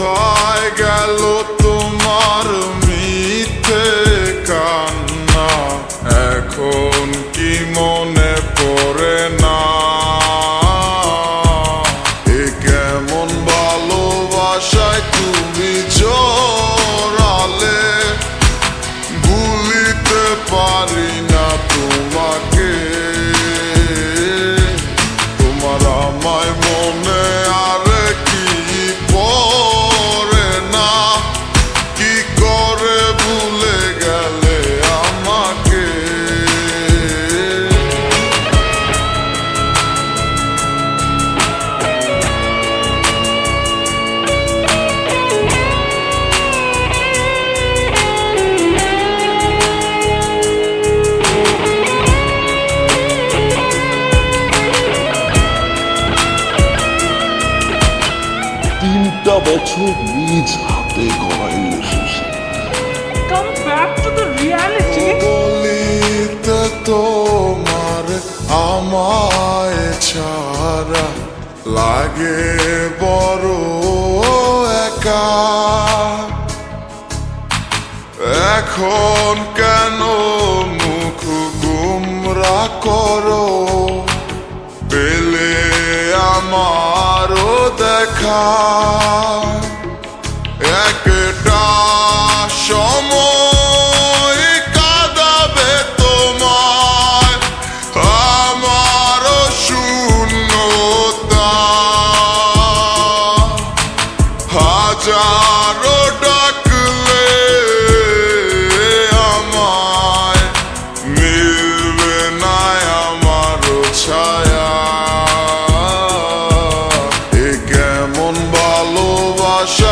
tiger. তিনটা বছর নিজ হাতে গড়া relationship Come back to the reality. বলিতে তোমার আমায় ছাড়া লাগে বড় একা। এখন কেন মুখ গুমরা করো? পেলে আমারও দেখা একটা সময় কাদাবে তোমায়। আমার শূন্যতা হাজারো